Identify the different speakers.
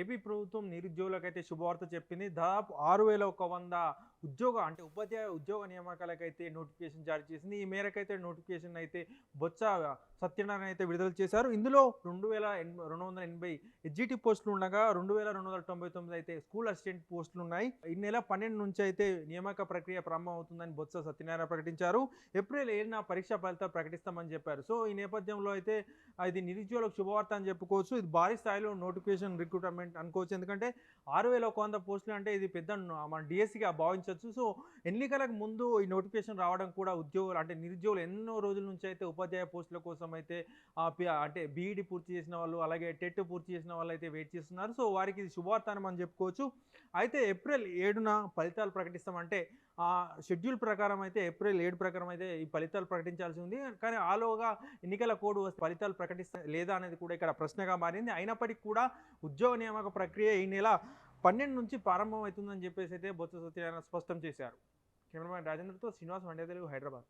Speaker 1: AP ప్రభుత్వం నిరుద్యోగులకైతే శుభవార్త చెప్పింది. దాదాపు ఆరు వేల ఒక వంద ఉద్యోగ అంటే ఉపాధ్యాయ ఉద్యోగ నియామకాలకైతే నోటిఫికేషన్ జారీ చేసింది. ఈ మేరకైతే నోటిఫికేషన్ అయితే బొత్స సత్యనారాయణ అయితే విడుదల చేశారు. ఇందులో రెండు వేల ఎన్- రెండు వందల ఎనభై హెచ్జిటి పోస్టులు ఉండగా రెండు వేల రెండు వందల తొంభై తొమ్మిది అయితే స్కూల్ అసిస్టెంట్ పోస్టులు ఉన్నాయి. ఈ నెల పన్నెండు నుంచి అయితే నియామక ప్రక్రియ ప్రారంభం అవుతుందని బొత్స సత్యనారాయణ ప్రకటించారు. ఏప్రిల్ ఏడున పరీక్షా ఫలితాలు ప్రకటిస్తామని చెప్పారు. సో ఈ నేపథ్యంలో అయితే ఇది నిరుద్యోగులకు శుభవార్త అని చెప్పుకోవచ్చు. ఇది భారీ స్థాయిలో నోటిఫికేషన్ రిక్రూట్మెంట్ అనుకోవచ్చు. ఎందుకంటే ఆరు వేల ఒక వంద పోస్టులు అంటే ఇది పెద్ద మన డిఎస్సిగా భావించవచ్చు సో ఎన్నికలకు ముందు ఈ నోటిఫికేషన్ రావడం కూడా ఉద్యోగులు అంటే నిరుద్యోగులు ఎన్నో రోజుల నుంచి అయితే ఉపాధ్యాయ పోస్టుల కోసం అయితే అంటే బీఈడి పూర్తి చేసిన వాళ్ళు అలాగే టెట్ పూర్తి చేసిన వాళ్ళు అయితే వెయిట్ చేస్తున్నారు. సో వారికి ఇది శుభార్థానం అని చెప్పుకోవచ్చు. అయితే ఏప్రిల్ ఏడున ఫలితాలు ప్రకటిస్తామంటే ఆ షెడ్యూల్ ప్రకారం అయితే ఏప్రిల్ ఏడు ప్రకారం అయితే ఈ ఫలితాలు ప్రకటించాల్సి ఉంది. కానీ ఆలోగా ఎన్నికల కోడ్ వస్తే ఫలితాలు ప్రకటిస్తా లేదా అనేది కూడా ఇక్కడ ప్రశ్నగా మారింది. అయినప్పటికీ కూడా ఉద్యోగ నియామక ప్రక్రియ ఈ నెల పన్నెండు నుంచి ప్రారంభం అవుతుందని చెప్పేసి అయితే బొత్స సత్యనారాయణ స్పష్టం చేశారు. కెమెరామ్యాన్ రాజేంద్రతో శ్రీనివాస్ వండే తెలుగు హైదరాబాద్.